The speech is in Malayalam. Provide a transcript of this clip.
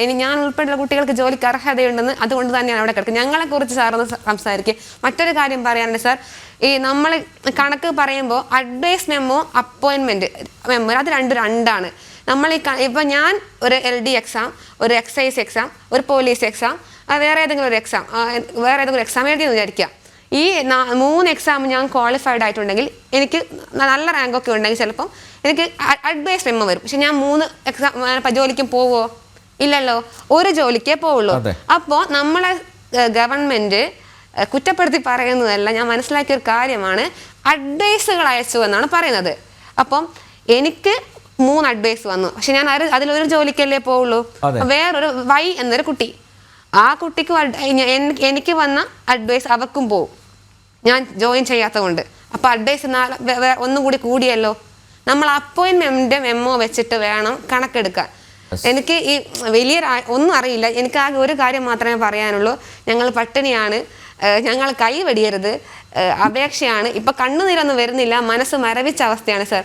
ഇനി ഞാൻ ഉൾപ്പെടെയുള്ള കുട്ടികൾക്ക് ജോലിക്ക് അർഹതയുണ്ടെന്ന് അതുകൊണ്ട് തന്നെയാണ് അവിടെ കിടക്കുന്നത്. ഞങ്ങളെ കുറിച്ച് സാറൊന്ന് സംസാരിക്കുക സംസാരിക്കും. മറ്റൊരു കാര്യം പറയാനുണ്ട് സാർ ഈ നമ്മൾ കണക്ക് പറയുമ്പോൾ അഡ്വൈസ് മെമ്മോ അപ്പോയിൻമെന്റ് മെമ്മോ അത് രണ്ട് രണ്ടാണ്. നമ്മൾ ഈ ഇപ്പൊ ഞാൻ ഒരു എൽ ഡി എക്സാം ഒരു എക്സൈസ് എക്സാം ഒരു പോലീസ് എക്സാം വേറെ ഏതെങ്കിലും ഒരു എക്സാം വേറെ ഏതെങ്കിലും എക്സാം എഴുതിയെന്ന് വിചാരിക്കുക. ഈ മൂന്ന് എക്സാം ഞാൻ ക്വാളിഫൈഡ് ആയിട്ടുണ്ടെങ്കിൽ എനിക്ക് നല്ല റാങ്കൊക്കെ ഉണ്ടെങ്കിൽ ചിലപ്പം എനിക്ക് അഡ്വൈസ് മെമ്മോ വരും. പക്ഷെ ഞാൻ മൂന്ന് എക്സാം ജോലിക്കും പോവോ? ഇല്ലല്ലോ ഒരു ജോലിക്കേ പോവുള്ളൂ. അപ്പോ അപ്പോൾ നമ്മളെ ഗവൺമെന്റ് കുറ്റപ്പെടുത്തി പറയുന്നതല്ല ഞാൻ മനസ്സിലാക്കിയ ഒരു കാര്യമാണ് അഡ്വൈസുകൾ അയച്ചു എന്നാണ് പറയുന്നത്. അപ്പം എനിക്ക് മൂന്ന് അഡ്വൈസ് വന്നു. പക്ഷെ ഞാൻ അത് അതിലൊരു ജോലിക്കല്ലേ പോവുള്ളൂ. വേറൊരു വൈ എന്നൊരു കുട്ടി. ആ കുട്ടിക്ക് എനിക്ക് വന്ന അഡ്വൈസ് അവർക്കും പോവും. ഞാൻ ജോയിൻ ചെയ്യാത്തതുകൊണ്ട്. അപ്പോൾ അഡ്വൈസ് ഒന്നും കൂടി കൂടിയല്ലോ. നമ്മൾ അപ്പോയിൻമെന്റ് മെമ്മോ വെച്ചിട്ട് വേണം കണക്കെടുക്കാൻ. എനിക്ക് ഈ വലിയ ഒന്നും അറിയില്ല. എനിക്ക് ആകെ ഒരു കാര്യം മാത്രമേ പറയാനുള്ളൂ. ഞങ്ങൾ പട്ടിണിയാണ്. ഞങ്ങൾ കൈ വെടിയരുത്. അപേക്ഷയാണ്. ഇപ്പൊ കണ്ണുനീരൊന്നും വരുന്നില്ല. മനസ്സ് മരവിച്ച അവസ്ഥയാണ് സർ.